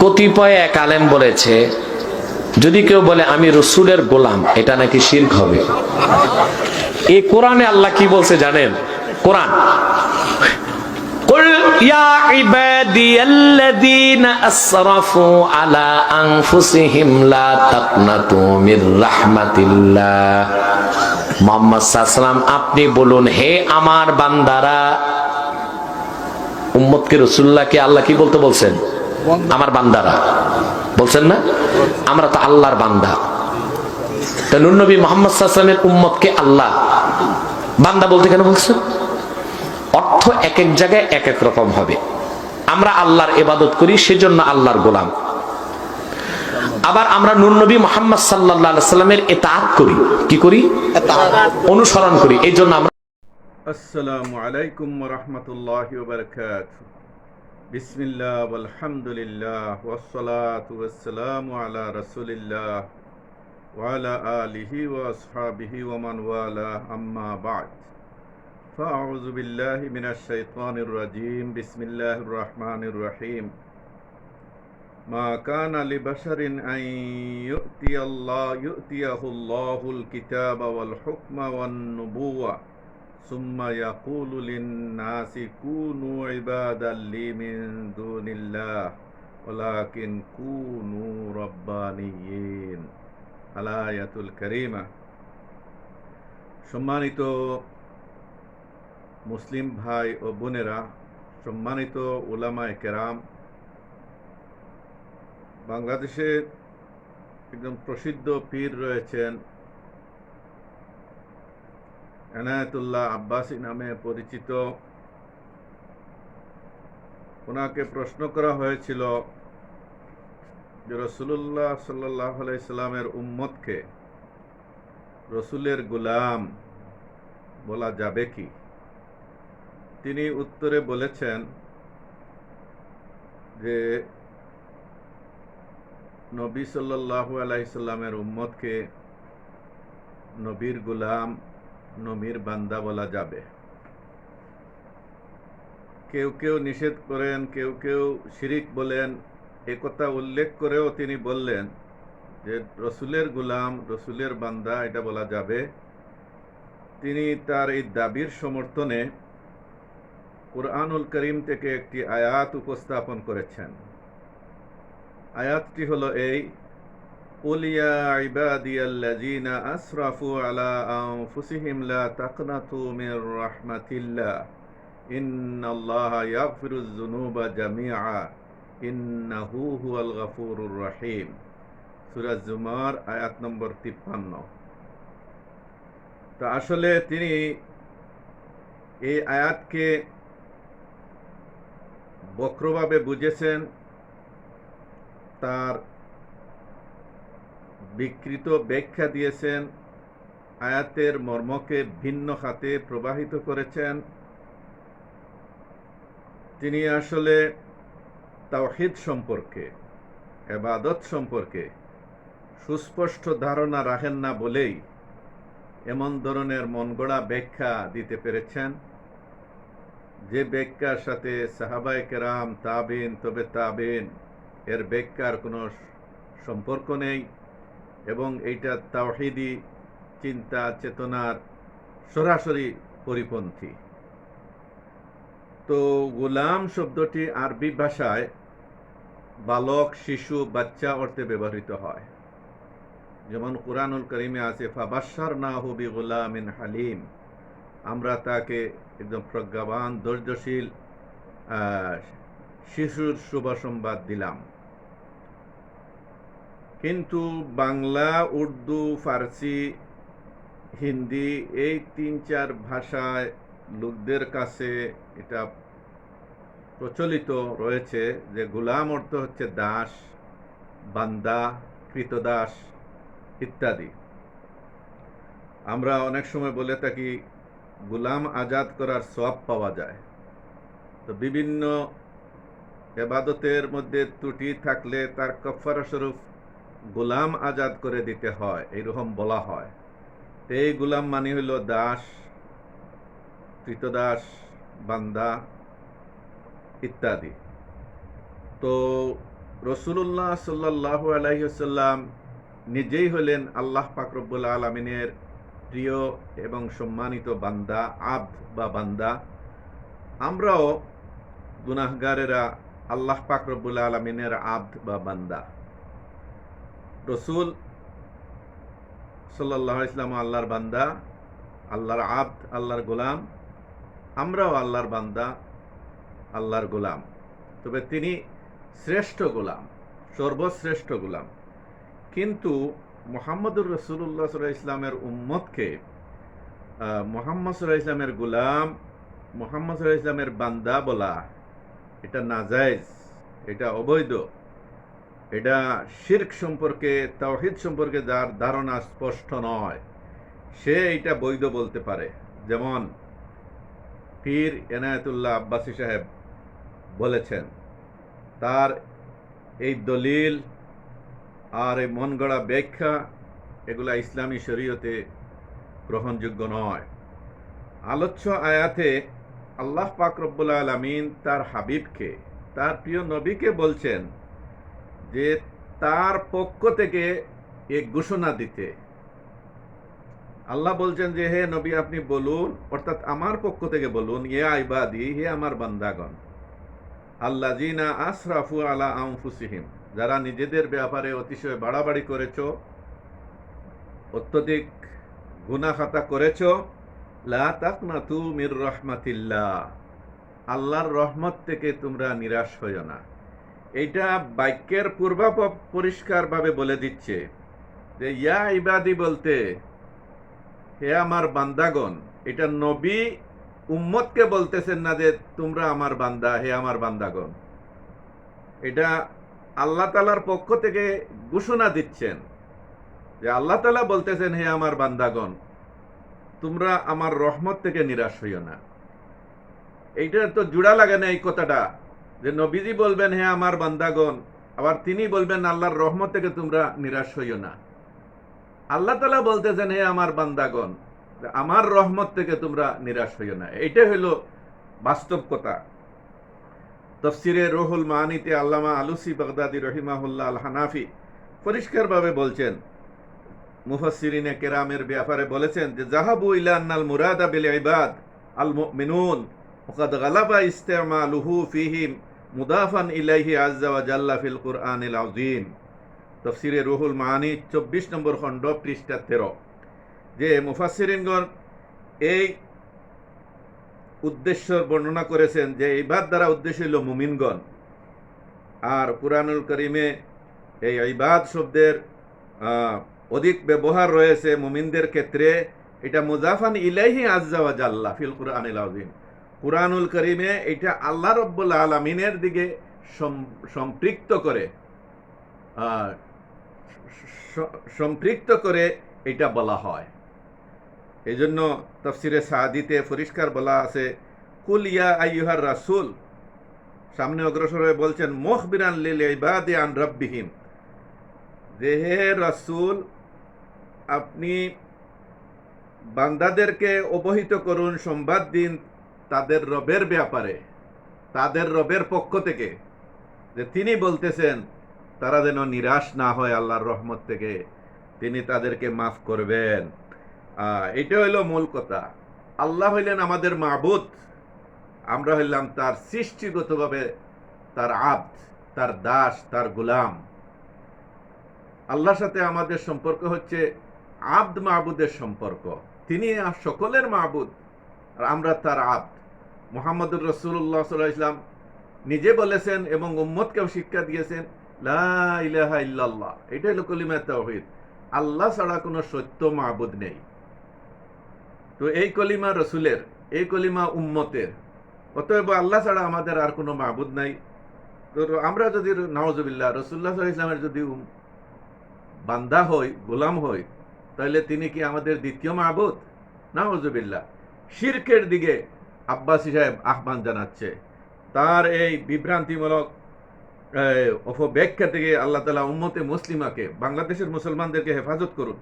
কতিপয় এক আলেম বলেছে যদি কেউ বলে আমি রসুলের গোলাম এটা নাকি শির্ক হবে এই কোরআনে আল্লাহ কি বলছে জানেন কোরআন قل يا عبادي الذين أسرفوا على أنفسهم لا تقنطوا من رحمة الله মোহাম্মদ সাল্লাম আপনি বলুন হে আমার বান্দারা উম্মতকে রসুল্লাহকে আল্লাহ কি বলতে বলছেন আমার বান্দারা। বলছেন না? আমরা তো আল্লাহর বান্দা। নবী মোহাম্মদ সাল্লামের উম্মতকে আল্লাহ। বান্দা বলতে কেন বলছেন? অর্থ এক এক জায়গায় এক এক রকম হবে। আমরা আল্লাহর এবাদত করি সেজন্য আল্লাহর গোলাম। আবার আমরা নুরনবী মোহাম্মদ সাল্লাহ সাল্লামের এতাত করি। কি করি? অনুসরণ করি। এই জন্য আমরা আসসালামু আলাইকুম রহমতুল্লাহ বরকাত বিসমিল্লাহ আলহামদুলিল্লাহ ওয়াসসালাতু ওয়াসসালামু আলা রাসূলিল্লাহ ওয়ালা আলিহি ওয়া আসহাবিহি ওয়া মান ওয়ালা আম্মা বা'দ فأعوذ بالله من الشيطان الرجيم بسم الله الرحمن الرحيم ما كان لبشر أن يؤتي الله يؤتيه الله الكتاب والحكم والنبوة সুম্মা নাসি কুনু ইবাদাল্লি মিন দুনিল্লাহ, ওয়ালাকিন কুনু রাব্বানিয়িন আলায়াতুল সম্মানিত মুসলিম ভাই ও বোনেরা, সম্মানিত ওলামায় কেরাম বাংলাদেশের একজন প্রসিদ্ধ পীর রয়েছেন এনায়েতুল্লাহ আব্বাসী নামে পরিচিত। ওনাকে প্রশ্ন করা হয়েছিল যে রসুল্লাহ সাল্লাহ আলাইসাল্লামের উম্মতকে রসুলের গুলাম বলা যাবে কি? তিনি উত্তরে বলেছেন যে নবী সাল্লাহু আলাইসাল্লামের উম্মতকে নবীর গুলাম নবীর বান্দা বলা যাবে। কেউ কেউ নিষেধ করেন, কেউ কেউ শিরিক বলেন। একথা উল্লেখ করেও তিনি বললেন যে, রসুলের গুলাম, রসুলের বান্দা, এটা বলা যাবে। তিনি তার এই দাবির সমর্থনে কোরআনুল করিম থেকে একটি আয়াত উপস্থাপন করেছেন। আয়াতটি হলো এই قل يا عبادي الذين أسرفوا على أنفسهم لا تقنطوا من رحمة الله إن الله يغفر الذنوب جميعا إنه هو الغفور الرحيم সুরা জুমার আয়াত নম্বর তিপ্পান্ন তো আসলে তিনি এই আয়াতকে বক্রভাবে বুঝেছেন তার বিকৃত ব্যাখ্যা দিয়েছেন। আয়াতের মর্মকে ভিন্ন খাতে প্রবাহিত করেছেন। তিনি আসলে তাওহিদ সম্পর্কে, এবাদত সম্পর্কে সুস্পষ্ট ধারণা রাখেন না বলেই এমন ধরনের মনগড়া ব্যাখ্যা দিতে পেরেছেন। যে ব্যাখ্যার সাথে সাহাবাই কেরাম, তাবিন, তবে তাবিন এর ব্যাখ্যার কোনো সম্পর্ক নেই। এবং এইটা তাওহিদি, চিন্তা, চেতনার সরাসরি পরিপন্থী। তো গোলাম শব্দটি আরবি ভাষায় বালক, শিশু, বাচ্চা অর্থে ব্যবহৃত হয়। যেমন কোরআনুল করিমে আছে ফাবাসার না হবি গোলামিন হালিম। আমরা তাকে একদম প্রজ্ঞাবান, ধৈর্যশীল শিশুর শুভ সংবাদ দিলাম। কিন্তু বাংলা, উর্দু, ফার্সি, হিন্দি এই তিন চার ভাষায় লোকদের কাছে এটা প্রচলিত রয়েছে যে গোলাম অর্থ হচ্ছে দাস, বান্দা, কৃতদাস ইত্যাদি। আমরা অনেক সময় বলে থাকি, গোলাম আজাদ করার সব পাওয়া যায়। তো বিভিন্ন এবাদতের মধ্যে ত্রুটি থাকলে তার কফারা স্বরূপ গোলাম আজাদ করে দিতে হয়, এইরকম বলা হয়। এই গোলাম মানে হইল দাস, কৃতদাস, বান্দা ইত্যাদি। তো রসুল্লাহ সাল্লাহ আলাইসাল্লাম নিজেই হলেন আল্লাহ পাকরব্বুল আলমিনের প্রিয় এবং সম্মানিত বান্দা, আব্দ বা বান্দা। আমরাও গুনাহগারেরা আল্লাহ পাকরব্বুল আলমিনের আব্দ বা বান্দা। রসুল সাল্লাহ ইসলাম আল্লাহর বান্দা, আল্লাহর আব্দ, আল্লাহর গোলাম, আমরাও আল্লাহর বান্দা, আল্লাহর গোলাম। তবে তিনি শ্রেষ্ঠ গোলাম, সর্বশ্রেষ্ঠ গোলাম। কিন্তু মোহাম্মদুর রসুল্লাহ সাল্লাহ ইসলামের উম্মতকে মোহাম্মদ সাল্লাহ ইসলামের গোলাম, মোহাম্মদ সাল্লাহ ইসলামের বান্দা বলা এটা নাজায়েজ, এটা অবৈধ। এটা শির্ক সম্পর্কে, তাওহিদ সম্পর্কে যার ধারণা স্পষ্ট নয়। সে এটা বৈধ বলতে পারে। যেমন পীর এনায়েতুল্লাহ আব্বাসী সাহেব বলেছেন, তার এই দলিল আর এই মন গড়া ব্যাখ্যা এগুলা ইসলামী শরীয়তে গ্রহণযোগ্য নয়। আলোচ্য আয়াতে আল্লাহ পাক রব্বুল আলমিন তার হাবিবকে, তার প্রিয় নবীকে বলছেন যে তার পক্ষ থেকে এ ঘোষণা দিতে। আল্লাহ বলছেন যে, হে নবী, আপনি বলুন, অর্থাৎ আমার পক্ষ থেকে বলুন ইয়ে আইবাদি হে আমার বান্দাগণ আল্লাহ জিনা আসরাফু আলা আউফুসিহিম যারা নিজেদের ব্যাপারে অতিশয় বাড়াবাড়ি করেছ, অত্যধিক গুনা খাতা করেছ, লা মির রহমাতিল্লাহ, আল্লাহর রহমত থেকে তোমরা নিরাশ হইও না। এইটা বাক্যের পূর্বাপ পরিষ্কারভাবে বলে দিচ্ছে যে, ইয়া ইবাদি বলতে, হে আমার বান্দাগণ, এটা নবী উম্মতকে বলতেছেন না যে, তোমরা আমার বান্দা, হে আমার বান্দাগণ। এটা আল্লাহ তালার পক্ষ থেকে ঘোষণা দিচ্ছেন যে, আল্লাহ তালা বলতেছেন, হে আমার বান্দাগণ, তোমরা আমার রহমত থেকে নিরাশ হইও না। এইটা তো জুড়া লাগে না এই কথাটা। যে নবীজি বলবেন হ্যাঁ আমার বান্দাগণ আবার তিনি বলবেন, আল্লাহর রহমত থেকে তোমরা নিরাশ হইও না। আল্লাহ তালা বলতেছেন, হে আমার বান্দাগণ আমার রহমত থেকে তোমরা নিরাশ হইও না। এটা হইল বাস্তব কথা। তফসিরে রহুল মাহানিতে আল্লামা আলুসি বাগদাদি রহিমাহুল্লাহ আল হানাফি পরিষ্কারভাবে বলছেন মুফাসিরিনে কেরামের ব্যাপারে বলেছেন যে জাহাবু ইলান্নাল মুরাদা বিল ইবাদ আল মিনুন ওকাদ গালাবা ইস্তেমা লুহু ফিহিম মুদাফান ইলাইহি আজ্জা ওয়া জাল্লা ফিল কুরআনিল আযীম। তফসিরে রুহুল মানি চব্বিশ নম্বর খণ্ড, পৃষ্ঠা তেরো। যে মুফাসিরিনগণ এই উদ্দেশ্য বর্ণনা করেছেন যে ইবাদ দ্বারা উদ্দেশ্য হইল মুমিনগণ। আর কুরআনুল করিমে এই ইবাদ শব্দের অধিক ব্যবহার রয়েছে মুমিনদের ক্ষেত্রে। এটা মুজাফান ইলাইহি আজ্জা ওয়া জাল্লা ফিল কুরআনিল আযীম। কুরআনুল করিমে এটা আল্লাহ রব্বুল আলমিনের দিকে সম- সম্পৃক্ত করে সম্পৃক্ত করে এটা বলা হয়। এই জন্য তফসিরে সাদিতে পরিষ্কার বলা আছে, কুল ইয়া আইয়ুহার রাসুল সামনে অগ্রসর হয়ে বলছেন মোখ বিরান আন রব্বিহিম যে হে রাসুল, আপনি বান্দাদেরকে অবহিত করুন, সংবাদ দিন তাদের রবের ব্যাপারে, তাদের রবের পক্ষ থেকে যে তিনি বলতেছেন, তারা যেন নিরাশ না হয় আল্লাহর রহমত থেকে, তিনি তাদেরকে মাফ করবেন। এটা হইল মূল কথা। আল্লাহ হইলেন আমাদের মাবুদ, আমরা হইলাম তার সৃষ্টিগতভাবে তার আব তার দাস, তার গোলাম। আল্লাহর সাথে আমাদের সম্পর্ক হচ্ছে আব্দ মাহবুদের সম্পর্ক। তিনি সকলের মাহবুদ আর আমরা তার আব্দ। মোহাম্মদুর রসুল্লাহ সাল্লাহ ইসলাম নিজে বলেছেন এবং উম্মতকেও শিক্ষা দিয়েছেন, লা ইলাহা ইল্লাল্লাহ। এটা হলো কলিমা তাওহীদ। আল্লাহ ছাড়া কোনো সত্য মাহবুদ নেই। তো এই কলিমা রসুলের, এই কলিমা উম্মতের, অতএব আল্লাহ ছাড়া আমাদের আর কোনো মাহবুদ নাই। তো আমরা যদি নওয়াজবিল্লাহ রসুল্লাহ ইসলামের যদি বান্দা হই, গোলাম হই তাহলে তিনি কি আমাদের দ্বিতীয় মাহবুদ নওয়াজবিল্লাহ শিরকের দিকে আব্বাসী সাহেব আহ্বান জানাচ্ছে। তার এই বিভ্রান্তিমূলক অপব্যাখ্যা থেকে আল্লাহ তালা উম্মতে মুসলিমাকে, বাংলাদেশের মুসলমানদেরকে হেফাজত করুন।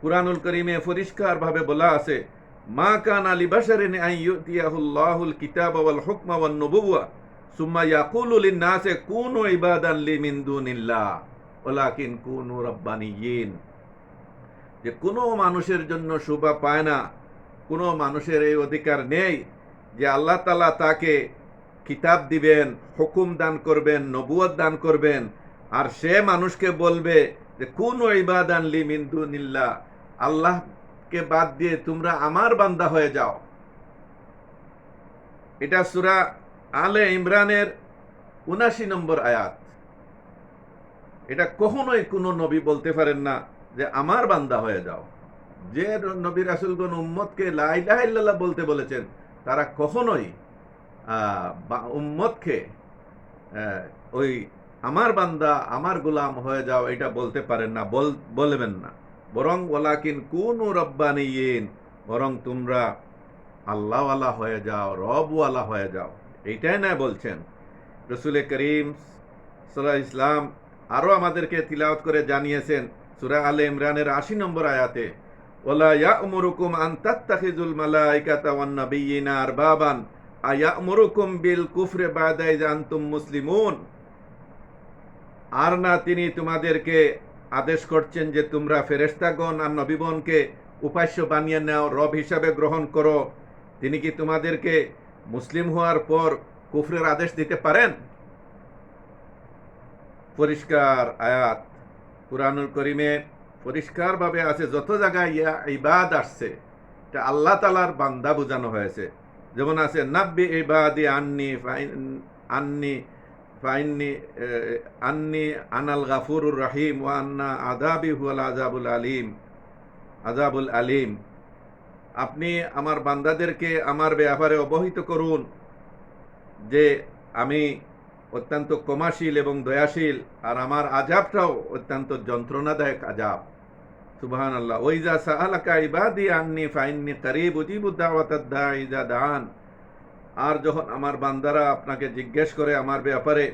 কুরআনুল করিমে পরিষ্কারভাবে বলা আছে, মা কান আলী বাশারিন আন কিতাব ওয়াল হুকমা ওয়ান নবুওয়া, সুম্মা ইয়াকুলু লিন-নাসে কুনু ইবাদান লি মিন দুনিল্লাহ, ওয়ালাকিন কুনু রাব্বানিয়িন যে কোনো মানুষের জন্য শোভা পায় না, কোনো মানুষের এই অধিকার নেই যে আল্লাহ তালা তাকে কিতাব দিবেন, হুকুম দান করবেন নবুয়ত দান করবেন, আর সে মানুষকে বলবে যে, কোন ইবাদান লি মিন্দু নিল্লা আল্লাহকে বাদ দিয়ে তোমরা আমার বান্দা হয়ে যাও। এটা সুরা আলে ইমরানের উনাশি নম্বর আয়াত। এটা কখনোই কোনো নবী বলতে পারেন না যে, আমার বান্দা হয়ে যাও। যে নবী রাসুলগণ উম্মতকে লাইলাহ বলতে বলেছেন তারা কখনোই উম্মতকে ওই আমার বান্দা, আমার গোলাম হয়ে যাও, এটা বলতে পারেন না, বল, বলবেন না। বরং ওলাকিন কোন রব্বানিয়িন বরং তোমরা আল্লাহওয়ালা হয়ে যাও, রবওয়ালা হয়ে যাও। এইটাই না বলছেন। রসুল করিম সাল্লাহ ইসলাম আরও আমাদেরকে তিলাওত করে জানিয়েছেন, সুরা আলে ইমরানের আশি নম্বর আয়াতে ওলা ইয়া'মুরুকুম আন তাত্তাখিজুল মালাইকাতা ওয়ান নাবিয়্যিনা আরবাবান। আয়া'মুরুকুম বিল কুফরি বাদা ইয আনতুম মুসলিমুন। আর না তিনি তোমাদেরকে আদেশ করছেন যে তোমরা ফেরেশতাগণ আর নবীগণকে উপাস্য বানিয়ে নাও, রব হিসাবে গ্রহণ করো। তিনি কি তোমাদেরকে মুসলিম হওয়ার পর কুফরের আদেশ দিতে পারেন? পরিষ্কার আয়াত। কুরআনুল করিমে পরিষ্কারভাবে আছে, যত জায়গায় ইয়া ইবাদ আসছে, এটা আল্লাহ তালার বান্দা বোঝানো হয়েছে। যেমন আছে, নাব্বি ইবাদি আন্নি আন্নি, ফাইন্নি আন্নি আনাল গাফুরুর রাহিম ওয়া আন্না আদাবি হুয়াল আজাবুল আলিম আজাবুল আলিম। আপনি আমার বান্দাদেরকে আমার ব্যাপারে অবহিত করুন যে আমি অত্যন্ত ক্ষমাশীল এবং দয়াশীল, আর আমার আজাবটাও অত্যন্ত যন্ত্রণাদায়ক আজাব আর যখন আমার বান্দারা আপনাকে জিজ্ঞেস করে আমার ব্যাপারে,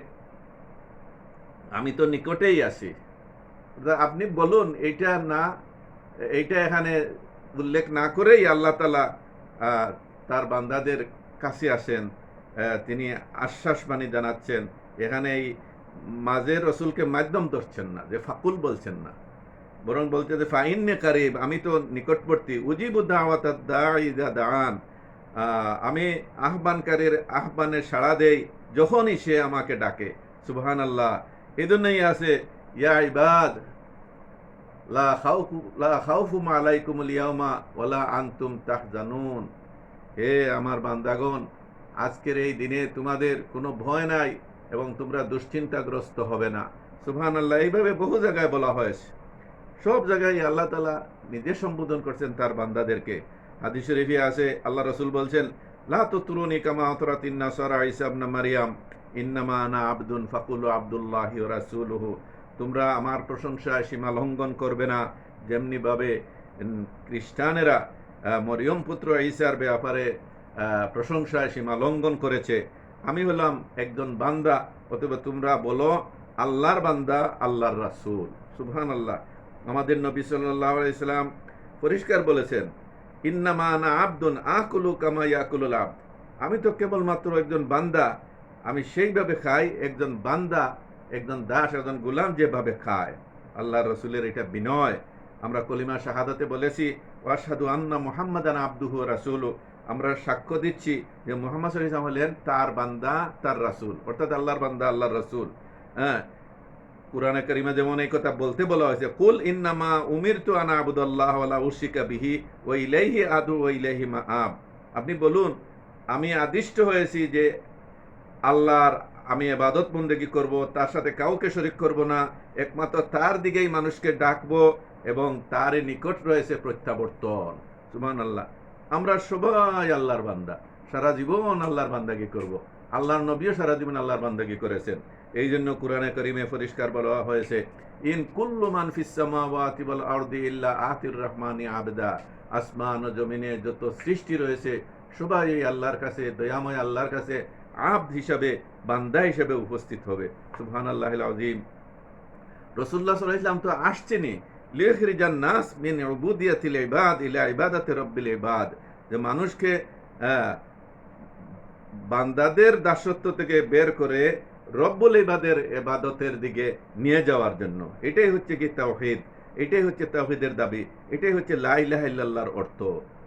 আমি তো নিকটেই আছি। আপনি বলুন, এইটা না, এইটা এখানে উল্লেখ না করেই আল্লাহ তালা তার বান্দাদের কাছে আসেন তিনি আশ্বাস বাণী জানাচ্ছেন। এখানে এই মাঝে রসুলকে মাধ্যম ধরছেন না, যে ফাকুল বলছেন না। বরং বলছে যে কারিব, আমি তো নিকটবর্তী। উজিবুদ্দা দান আমি আহ্বানকারীর আহ্বানে সাড়া দেই যখনই সে আমাকে ডাকে। সুবহান আল্লাহ এই জন্যই আছে, ইয়া ইবাদ, লা খাউফু, লা হে আমার বান্দাগণ, আজকের এই দিনে তোমাদের কোনো ভয় নাই এবং তোমরা দুশ্চিন্তাগ্রস্ত হবে না। সুবহান আল্লাহ এইভাবে বহু জায়গায় বলা হয়েছে। সব জায়গায় আল্লাহ তালা নিজে সম্বোধন করছেন তার বান্দাদেরকে। হাদিস শরীফে আছে, আল্লাহ রসুল বলছেন, লা তুতরুনি কামা আনা আবদুন ফাকুলু আব্দুল্লাহি ওয়া তোমরা আমার প্রশংসায় সীমা লঙ্ঘন করবে না। যেমনি ভাবে খ্রিস্টানেরা মরিয়ম পুত্র ঈসার ব্যাপারে প্রশংসায় সীমা লঙ্ঘন করেছে। আমি হলাম একজন বান্দা, অথবা তোমরা বলো, আল্লাহর বান্দা, আল্লাহর রাসূল। সুবহান আল্লাহ আমাদের নবী সাল্লাল্লাহু আলাইহি সাল্লাম পরিষ্কার বলেছেন, ইন্নামা আনা আব্দুন আকুলু কামা আব্দ। আমি তো কেবলমাত্র একজন বান্দা, আমি সেইভাবে খাই, একজন বান্দা, একজন দাস, একজন গোলাম যেভাবে খায়। আল্লাহ রসুলের এটা বিনয়। আমরা কলিমা শাহাদাতে বলেছি ওয়াসাদু আন্না মোহাম্মদ মোহাম্মদান আব্দুহু রাসুল। আমরা সাক্ষ্য দিচ্ছি যে মোহাম্মদ সাল্লাম হলেন তার বান্দা, তার রাসূল। অর্থাৎ আল্লাহর বান্দা, আল্লাহর রাসূল। হ্যাঁ কুরআনে কারিমা যেমন এই কথা বলতে বলা হয়েছে, কুল ইন্নামা উমিরতু আনা আবুদাল্লাহ ওয়ালা উশিকা বিহি ওয়া ইলাইহি আদু ওয়া ইলাইহি মাআব। আপনি বলুন, আমি আদিষ্ট হয়েছি যে আল্লাহর আমি এবাদত বন্দেগী করব, তার সাথে কাউকে শরিক করব না, একমাত্র তার দিকেই মানুষকে ডাকবো এবং তারই নিকট রয়েছে প্রত্যাবর্তন। সুমান আল্লাহ আমরা সবাই আল্লাহর বান্দা, সারা জীবন আল্লাহর বান্দাগি করব। আল্লাহর নবীও সারা জীবন আল্লাহর বান্দাগি করেছেন। এই জন্য কোরআনে করিমে পরিষ্কার বলা হয়েছে, ইন কুল্লু মান ফিস সামাওয়াতি ওয়াল আরদি ইল্লা আতির রহমানি আবদা। আসমান ও জমিনে যত সৃষ্টি রয়েছে, সবাই এই আল্লাহর কাছে, দয়াময় আল্লাহর কাছে আব্দ হিসাবে, বান্দা হিসাবে উপস্থিত হবে। সুবহান আল্লাহ আজিম রসুল্লাহ সাল্লাহ ইসলাম তো আসছেনই লিখরিজান নাস মিন ইবাদ ইলা ইবাদাতি রব্বিল ইবাদ। যে মানুষকে বান্দাদের দাসত্ব থেকে বের করে রব্বুল ইবাদের এবাদতের দিকে নিয়ে যাওয়ার জন্য। এটাই হচ্ছে কি তাওহিদ, এটাই হচ্ছে তাওহিদের দাবি, এটাই হচ্ছে লা ইলাহা ইল্লাল্লাহর অর্থ।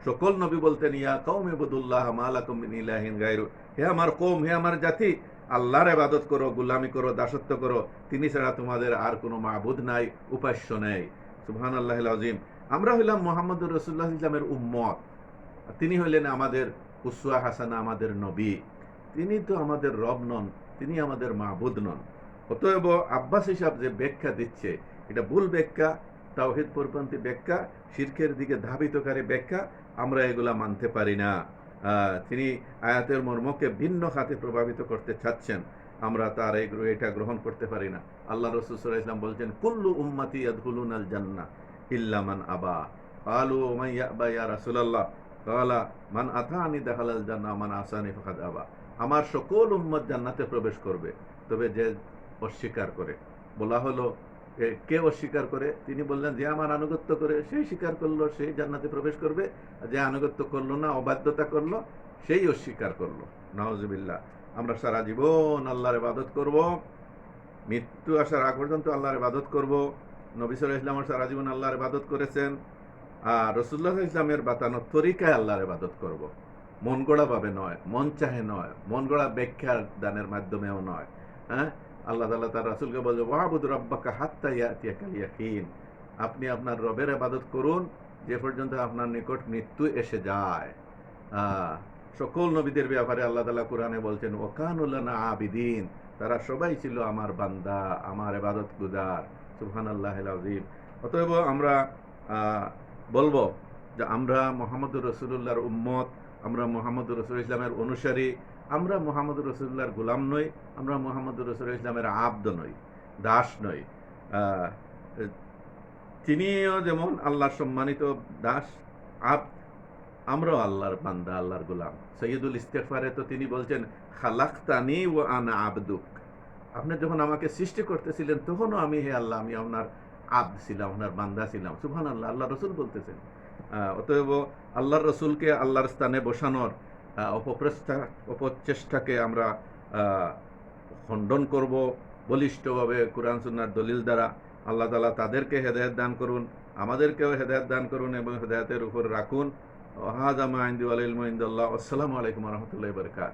সকল নবী বলতেন, ইয়া কৌম ইবুদুল্লাহ মালাকুম গায়রু। হে আমার কওম, হে আমার জাতি, আল্লাহর ইবাদত করো, গুলামি করো, দাসত্ব করো। তিনি ছাড়া তোমাদের আর কোনো মাবুদ নাই, উপাস্য নেই। আল্লাহ আযীম। আমরা হইলাম মুহাম্মদুর রসুল্লাহ ইসলামের উম্মত। তিনি হইলেন আমাদের উসুয়া হাসান আমাদের নবী। তিনি তো আমাদের রব নন, তিনি আমাদের মাহবুদ নন। অতএব আব্বাস হিসাব যে ব্যাখ্যা দিচ্ছে, এটা ভুল ব্যাখ্যা, তাওহিদ পরিপন্থী ব্যাখ্যা, শির্কের দিকে ধাবিতকারী ব্যাখ্যা, আমরা এগুলা মানতে পারি না। তিনি আয়াতের মর্মকে ভিন্ন খাতে প্রভাবিত করতে চাচ্ছেন, আমরা তার এই এটা গ্রহণ করতে পারি না। আল্লাহ রসুল ইসলাম বলছেন, কুল্লু উম্মাতি আদহুলুন আল জান্না ইল্লামান আবা। আলু মাইয়া বা ইয়া রাসুলাল্লাহ। কালা মান আথা আনি মান আসানি আবা আমার সকল উম্মত জান্নাতে প্রবেশ করবে, তবে যে অস্বীকার করে। বলা হলো কে অস্বীকার করে? তিনি বললেন, যে আমার আনুগত্য করে, সেই স্বীকার করল, সেই জান্নাতে প্রবেশ করবে। যে আনুগত্য করল না, অবাধ্যতা করল, সেই অস্বীকার করল। নওয়াজবিল্লা আমরা সারা জীবন আল্লাহর ইবাদত করব, মৃত্যু আসার আগ পর্যন্ত আল্লাহর ইবাদত করব। নবী সাল্লাহ ইসলামের সারা জীবন আল্লাহর ইবাদত করেছেন। রসুল্লাহ ইসলামের বাতানো তরিকায় আল্লাহর ইবাদত করব। মন গড়া ভাবে নয়, মন চাহে নয়, মন গড়া ব্যাখ্যার দানের মাধ্যমেও নয় হ্যাঁ? আল্লাহ তাআলা তার রাসূলকে বলছে, ওয়াবুদ রাব্বাকা হাত্তা ইয়াতিয়াকাল ইয়াকিন। আপনি আপনার রবের আবাদত করুন, যে পর্যন্ত আপনার নিকট মৃত্যু এসে যায়। সকল নবীদের ব্যাপারে আল্লাহ তাআলা কোরআনে বলছেন ওকানুল্লানা আবিদিন। তারা সবাই ছিল আমার বান্দা, আমার ইবাদত গুজার সুবহানাল্লাহ আযীম। অতএব আমরা বলব যে আমরা মোহাম্মদুর রসুল্লাহর উম্মত, আমরা মোহাম্মদুর রসুল ইসলামের অনুসারী, আমরা মোহাম্মদুর রসুল্লাহর গোলাম নই, আমরা মোহাম্মদুর রসুল ইসলামের আব্দ নই, দাস নই। তিনিও যেমন আল্লাহর সম্মানিত দাস আব্দ আমরাও আল্লাহর বান্দা, আল্লাহর গোলাম। সৈয়দুল ইস্তেফারে তো তিনি বলছেন, খালাক্তানি ও আনা আবদুক। আপনি যখন আমাকে সৃষ্টি করতেছিলেন, তখনও আমি হে আল্লাহ, আমি আপনার আব্দ ছিলাম আপনার বান্দা ছিলাম সুবহান আল্লাহ আল্লাহ রসুল বলতেছেন অতএব আল্লাহর রসুলকে আল্লাহর স্থানে বসানোর অপপ্রেষ্টা অপচেষ্টাকে আমরা খণ্ডন করব বলিষ্ঠভাবে কোরআন সুন্নার দলিল দ্বারা। আল্লাহ তালা তাদেরকে হেদায়ত দান করুন, আমাদেরকেও হেদায়ত দান করুন এবং হেদায়তের উপর রাখুন। হাজামা আইন্দি আলিল মহিন্দুল্লাহ আসসালামু আলাইকুম রহমতুল্লাহ বরকাত